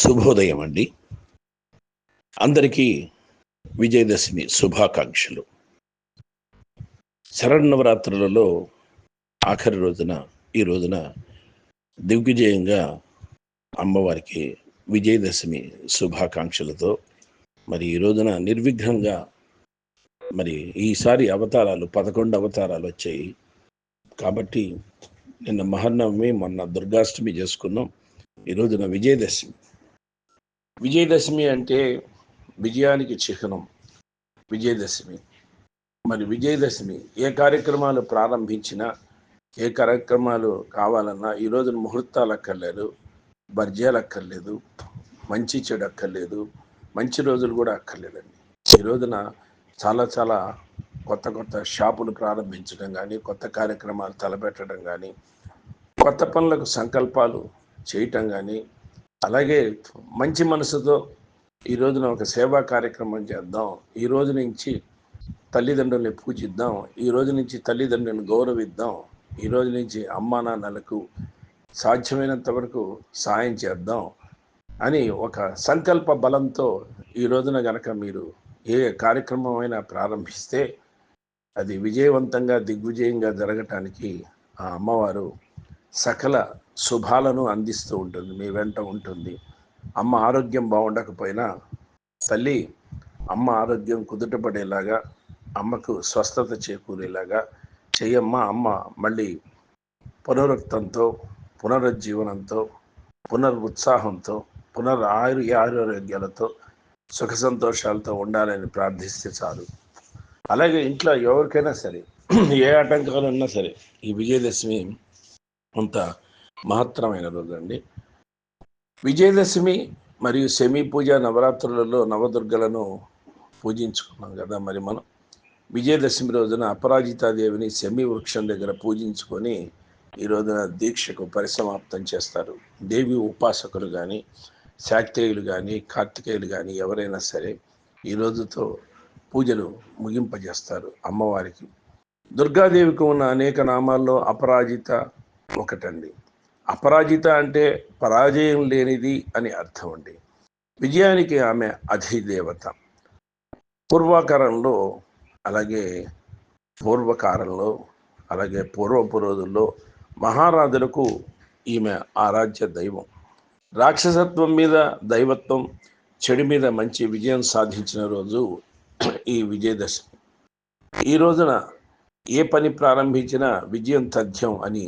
శుభోదయం అండి. అందరికీ విజయదశమి శుభాకాంక్షలు. శరణవరాత్రులలో ఆఖరి రోజున ఈ రోజున దిగ్విజయంగా అమ్మవారికి విజయదశమి శుభాకాంక్షలతో మరి ఈ రోజున నిర్విఘ్నంగా మరి ఈసారి అవతారాలు పదకొండు అవతారాలు వచ్చాయి. కాబట్టి నిన్న మహర్నవమి మొన్న దుర్గాష్టమి చేసుకున్నాం. ఈ రోజున విజయదశమి. విజయదశమి అంటే విజయానికి చిహ్నం. విజయదశమి. మరి విజయదశమి ఏ కార్యక్రమాలు ప్రారంభించినా ఏ కార్యక్రమాలు కావాలన్నా ఈ రోజున ముహూర్తాలు అక్కర్లేదు బర్జాలు అక్కర్లేదు మంచి చెడు అక్కర్లేదు మంచి రోజులు కూడా అక్కర్లేదండి. ఈ రోజున చాలా చాలా కొత్త కొత్త షాపులు ప్రారంభించడం కానీ కొత్త కార్యక్రమాలు తలపెట్టడం కానీ కొత్త పనులకు సంకల్పాలు చేయటం కానీ అలాగే మంచి మనసుతో ఈ రోజున ఒక సేవా కార్యక్రమం చేద్దాం. ఈ రోజు నుంచి తల్లిదండ్రుల్ని పూజిద్దాం. ఈ రోజు నుంచి తల్లిదండ్రులను గౌరవిద్దాం. ఈ రోజు నుంచి అమ్మా నాన్నలకు సాధ్యమైనంత వరకు సాయం చేద్దాం అని ఒక సంకల్ప బలంతో ఈ రోజున గనక మీరు ఏ కార్యక్రమం అయినా ప్రారంభిస్తే అది విజయవంతంగా దిగ్విజయంగా జరగటానికి ఆ అమ్మవారు సకల శుభాలను అందిస్తూ ఉంటుంది మీ వెంట ఉంటుంది. అమ్మ ఆరోగ్యం బాగుండకపోయినా తల్లి అమ్మ ఆరోగ్యం కుదుటపడేలాగా అమ్మకు స్వస్థత చేకూరేలాగా చెయ్యమ్మ అమ్మ మళ్ళీ పునరుక్తంతో పునరుజ్జీవనంతో పునరుత్సాహంతో పునర్ ఆయు ఆరోగ్యాలతో సుఖ సంతోషాలతో ఉండాలని ప్రార్థిస్తే చాలు. అలాగే ఇంట్లో ఎవరికైనా సరే ఏ ఆటంకాలు ఉన్నా సరే ఈ విజయదశమి అంత మహత్తరమైన రోజు అండి విజయదశమి మరియు శమి పూజ నవరాత్రులలో నవదుర్గలను పూజించుకున్నాం కదా మరి మనం. విజయదశమి రోజున అపరాజితాదేవిని శమి వృక్షం దగ్గర పూజించుకొని ఈ రోజున దీక్షకు పరిసమాప్తం చేస్తారు. దేవి ఉపాసకులు కానీ శాక్తేయులు కానీ కార్తికేయులు కానీ ఎవరైనా సరే ఈ రోజుతో పూజలు ముగింపజేస్తారు అమ్మవారికి. దుర్గాదేవికి ఉన్న అనేక నామాల్లో అపరాజిత ఒకటండి. అపరాజిత అంటే పరాజయం లేనిది అని అర్థం అండి. విజయానికి ఆమె అధిదేవత. పూర్వకాలంలో అలాగే పూర్వకాలంలో అలాగే పూర్వపు రోజుల్లో మహారాజులకు ఈమె ఆరాధ్య దైవం. రాక్షసత్వం మీద దైవత్వం చెడు మీద మంచి విజయం సాధించిన రోజు ఈ విజయదశమి. ఈ రోజున ఏ పని ప్రారంభించినా విజయం తథ్యం అని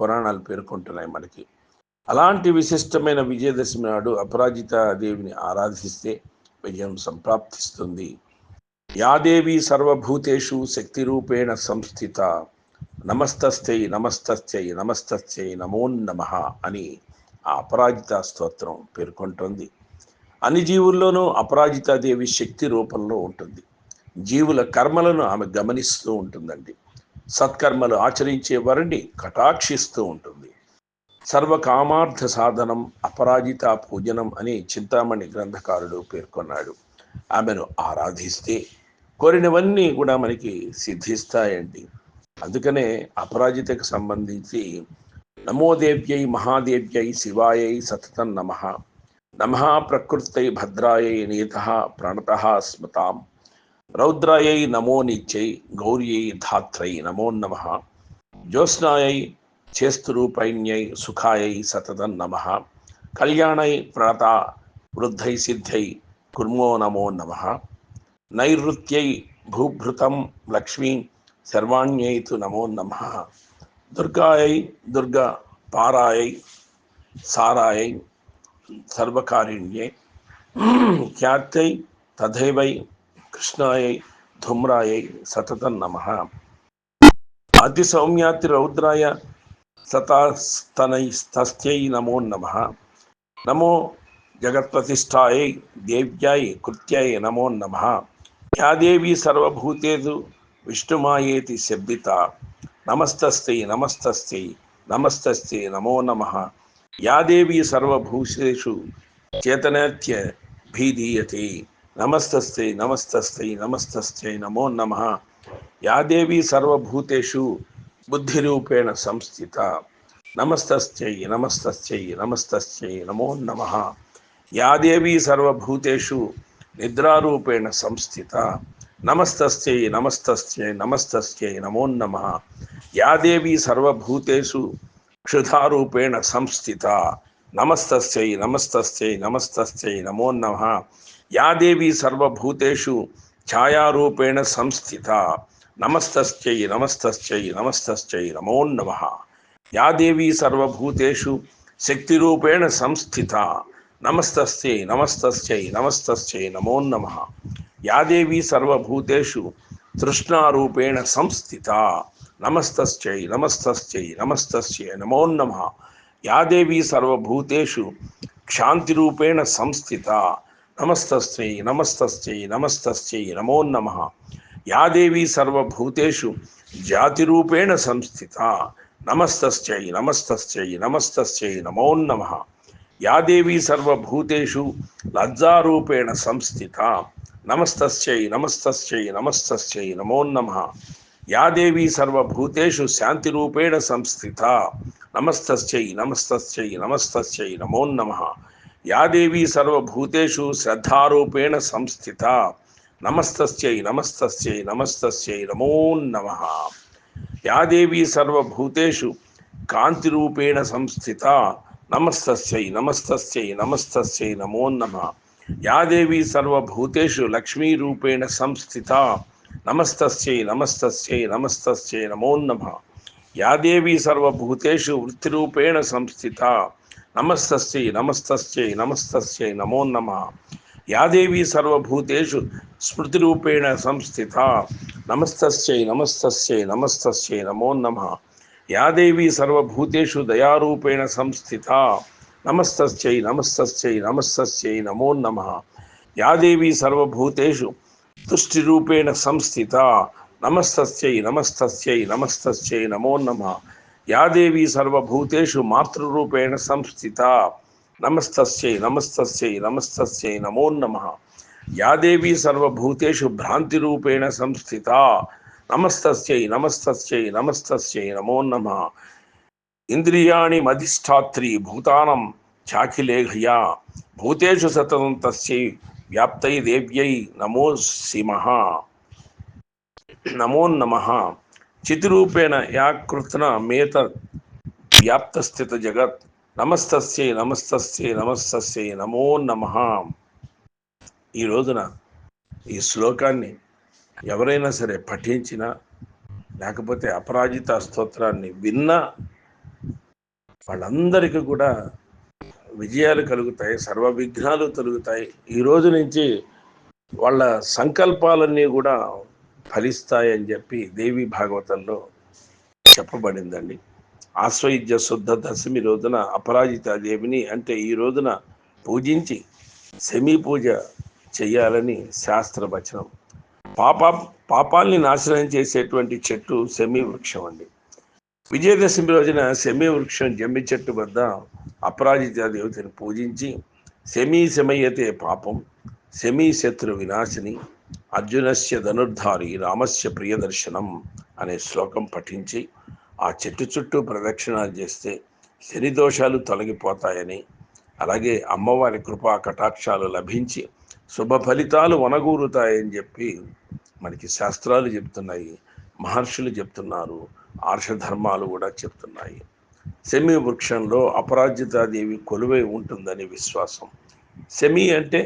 పురాణాలు పేర్కొంటున్నాయి మనకి. అలాంటి విశిష్టమైన విజయదశమి నాడు అపరాజిత దేవిని ఆరాధిస్తే విజయం సంప్రాప్తిస్తుంది. యాదేవి సర్వభూతేషు శక్తి రూపేణ సంస్థిత. నమస్తస్థై నమస్తస్థై నమస్తస్థై నమో నమ అని ఆ అపరాజిత స్తోత్రం పేర్కొంటుంది. అన్ని జీవుల్లోనూ అపరాజితాదేవి శక్తి రూపంలో ఉంటుంది. జీవుల కర్మలను ఆమె గమనిస్తూ ఉంటుందండి. సత్కర్మలు ఆచరించే వారిని కటాక్షిస్తూ ఉంటుంది. సర్వకామార్థ సాధనం అపరాజిత పూజనం అని చింతామణి గ్రంథకారుడు పేర్కొన్నాడు. ఆమెను ఆరాధిస్తే కోరినవన్నీ కూడా మనకి సిద్ధిస్తాయండి. అందుకనే అపరాజితకు సంబంధించి నమోదేవ్యై మహాదేవ్యై శివాయై సతతం నమ. నమ ప్రకృతై భద్రాయై నీత ప్రణత స్మతాం. రౌద్రాయై నమో నిత్యై గౌర్యై ధాత్రై నమో నమ జ్యోత్స్నాయై చేస్తురూపైన్యై సుఖాయై సతతం నమ కళ్యాణై ప్రణత వృద్ధై సిద్ధై కుర్మో నమో నమ నైరుత్యై భూభృతం లక్ష్మీ సర్వాణ్యై తు నమో నమ దుర్గాయై దుర్గా పారాయై సారాయై సర్వకారిణ్యై ఖ్యాత్యై తథైవై కృష్ణాయై ధూమ్రాయై సతతం నమ. అతి సౌమ్యాతి రౌద్రాయ సతాస్తనైస్తస్థ్యై నమో నమ. నమో జగత్ప్రతిష్టాయై దేవ్యాయ కృత్యాయ నమో నమ. యా దేవి సర్వభూతేషు విష్ణుమాయేతి శబ్దిత. నమస్తస్థై నమస్తస్థై నమస్తస్థై నమో నమ. యా దేవి సర్వభూషేషు చేతనాత్య భీధీయతే. నమస్తస్థై నమస్తస్థై నమస్తస్థై నమో నమ యా దేవి సర్వభూతేషు బుద్ధిరూపేణ సంస్థిత నమస్తస్యై నమస్తస్యై నమస్తస్యై నమో నమ యాదేవి సర్వభూతేషు నిద్రారూపేణ సంస్థిత నమస్తస్యై నమస్తస్యై నమస్తస్యై నమో నమ యాదేవి సర్వభూతేషు క్షుధారూపేణ సంస్థిత నమస్తస్యై నమస్తస్యై నమస్తస్యై నమో నమ యాదేవి సర్వభూతేషు ఛాయారూపేణ సంస్థిత. నమస్తశ్చై నమస్తశ్చై నమస్తశ్చై నమో నమ. యాదేవి సర్వభూతేషు శక్తిరూపేణ సంస్థిత. నమస్తస్యై నమస్తస్యై నమస్తస్యై నమో నమ. యాదేవి సర్వభూతేషు తృష్ణారూపేణ సంస్థిత. నమస్తస్యై నమస్తస్యై నమస్తస్యై నమో నమ. యాదేవి సర్వభూతేషు క్షాంతిరూపేణ సంస్థిత. నమస్తస్యై నమస్తస్యై నమస్తస్యై నమో నమ. యాదేవి సర్వభూతేషు జాతిరూపేణ సంస్థిత. నమస్తస్యై నమస్తస్యై నమస్తస్యై నమో నమ. యాదేవి సర్వభూతేషు లజ్జారూపేణ సంస్థిత. నమస్తస్యై నమస్తస్యై నమస్తస్యై నమో నమ. యాదేవి సర్వభూతేషు శాంతిరూపేణ సంస్థిత. నమస్తస్యై నమస్తస్యై నమస్తస్యై నమో నమ. యాదేవి సర్వభూతేషు శ్రద్ధారూపేణ సంస్థిత. నమస్తస్యై నమస్తస్యై నమస్తస్యై నమో నమ. యాదేవి సర్వభూతేషు కాంతిరూపేణ సంస్థిత. నమస్తస్యై నమస్తస్యై నమస్తస్యై నమో నమ. యాదేవి సర్వభూతేషు లక్ష్మీరూపేణ సంస్థిత. నమస్తస్యై నమస్తస్యై నమస్తస్యై నమో నమ. యాదేవి సర్వభూతేషు వృత్తిరూపేణ సంస్థిత. నమస్తస్యై నమస్తస్యై నమస్తస్యై నమో నమ. యాదేవి సర్వభూతేషు స్మృతిరూపేణ సంస్థిత. నమస్తస్యై నమస్తస్యై నమస్తస్యై నమో నమ. యాదేవి సర్వభూతేషు దయారూపేణ సంస్థిత. నమస్తస్యై నమస్తస్యై నమస్తస్యై నమో నమ. యాదేవి సర్వభూతేషు తుష్టిరూపేణ సంస్థిత. నమస్తస్యై నమస్తస్యై నమస్తస్యై నమో నమ. యాదేవి సర్వభూతేషు మాతృరూపేణ సంస్థిత. నమస్తస్యై నమస్తస్యై నమస్తస్యై నమో నమ. యాదేవి సర్వభూతేషు భ్రాంతిరూపేణ సంస్థిత. నమస్తస్యై నమస్తస్యై నమస్తస్యై నమో నమ. ఇంద్రియాణి మధిష్టాత్రి భూతానం చాఖిలేఘయా భూతేషు సతతం తస్యై వ్యాప్తై దేవ్యై నమో సిమ నమో నమ. చితిరూపేణ యాకృత్న మేత వ్యాప్తస్థిత జగత్ నమస్తస్యై నమస్తస్యై నమస్తస్యై నమో నమ ఈ రోజున ఈ శ్లోకాన్ని ఎవరైనా సరే పఠించినా లేకపోతే అపరాజిత స్తోత్రాన్ని విన్నా వాళ్ళందరికీ కూడా విజయాలు కలుగుతాయి సర్వ విఘ్నాలు తొలుగుతాయి. ఈ రోజు నుంచి వాళ్ళ సంకల్పాలన్నీ కూడా ఫలిస్తాయని చెప్పి దేవి భాగవతంలో చెప్పబడిందండి. ఆశ్వయుజ్య శుద్ధ దశమి రోజున అపరాజిత దేవిని అంటే ఈ రోజున పూజించి సెమీ పూజ చేయాలని శాస్త్రవచనం. పాప పాపాల్ని నాశనం చేసేటువంటి చెట్టు సెమీ వృక్షం అండి. విజయదశమి రోజున సెమీ వృక్షం జమ్మి చెట్టు వద్ద అపరాజిత దేవతని పూజించి శమీ శమయ్యతే పాపం శమీశత్రు వినాశిని అర్జునస్య ధనుర్ధారి రామస్య ప్రియదర్శనం అనే శ్లోకం పఠించి ఆ చెట్టు చుట్టూ ప్రదక్షిణాలు చేస్తే శని దోషాలు తొలగిపోతాయని అలాగే అమ్మవారి కృపా కటాక్షాలు లభించి శుభ ఫలితాలు వనగూరుతాయని చెప్పి మనకి శాస్త్రాలు చెప్తున్నాయి మహర్షులు చెప్తున్నారు ఆర్షధర్మాలు కూడా చెప్తున్నాయి. శమి వృక్షంలో అపరాజితాదేవి కొలువై ఉంటుందని విశ్వాసం. శమి అంటే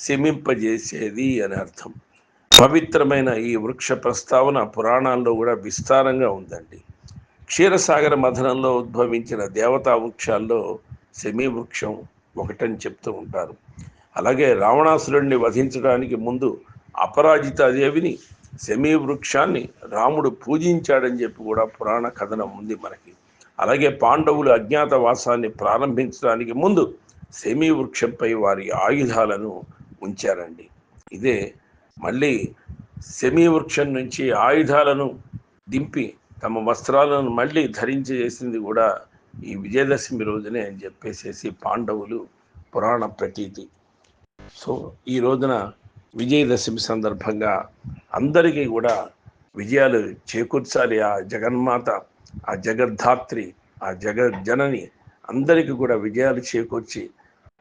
శమింపజేసేది అని అర్థం. పవిత్రమైన ఈ వృక్ష ప్రస్తావన పురాణాల్లో కూడా విస్తారంగా ఉందండి. క్షీరసాగర మథనంలో ఉద్భవించిన దేవతా వృక్షాల్లో శమీ వృక్షం ఒకటని చెప్తూ ఉంటారు. అలాగే రావణాసురుడిని వధించడానికి ముందు అపరాజితాదేవిని శమీ వృక్షాన్ని రాముడు పూజించాడని చెప్పి కూడా పురాణ కథనం ఉంది మనకి. అలాగే పాండవులు అజ్ఞాతవాసాన్ని ప్రారంభించడానికి ముందు శమీ వృక్షంపై వారి ఆయుధాలను ఉంచారండి. ఇదే మళ్ళీ సెమీ వృక్షం నుంచి ఆయుధాలను దింపి తమ వస్త్రాలను మళ్ళీ ధరించి చేసింది కూడా ఈ విజయదశమి రోజునే అని చెప్పేసేసి పాండవులు పురాణ ప్రతీతి. సో ఈ రోజున విజయదశమి సందర్భంగా అందరికీ కూడా విజయాలు చేకూర్చాలి. ఆ జగన్మాత ఆ జగద్ధాత్రి ఆ జగజ్జనని అందరికీ కూడా విజయాలు చేకూర్చి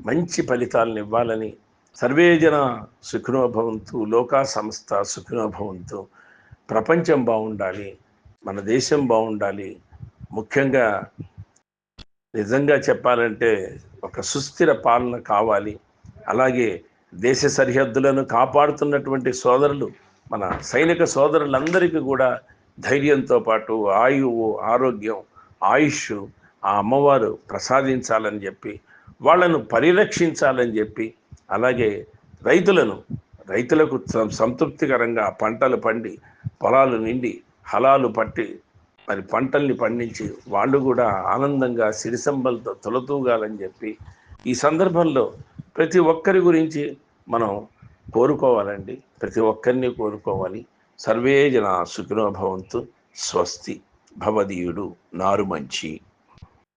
మంచి ఫలితాలను ఇవ్వాలని సర్వేజన సుఖినోభవంతు లోకా సంస్థ సుఖినోభవంతు ప్రపంచం బాగుండాలి మన దేశం బాగుండాలి ముఖ్యంగా నిజంగా చెప్పాలంటే ఒక సుస్థిర పాలన కావాలి. అలాగే దేశ సరిహద్దులను కాపాడుతున్నటువంటి సోదరులు మన సైనిక సోదరులందరికీ కూడా ధైర్యంతో పాటు ఆయువు ఆరోగ్యం ఆయుష్ ఆ అమ్మవారు ప్రసాదించాలని చెప్పి వాళ్ళను పరిరక్షించాలని చెప్పి అలాగే రైతులను రైతులకు సం- సంతృప్తికరంగా పంటలు పండి పొలాలు నిండి హలాలు పట్టి మరి పంటల్ని పండించి వాళ్ళు కూడా ఆనందంగా సిరిసంబలతో తొలతూగాలని చెప్పి ఈ సందర్భంలో ప్రతి ఒక్కరి గురించి మనం కోరుకోవాలండి. ప్రతి ఒక్కరిని కోరుకోవాలి. సర్వే జన సుఖినోభవంతు స్వస్తి. భవదీయుడు. నారు మంచి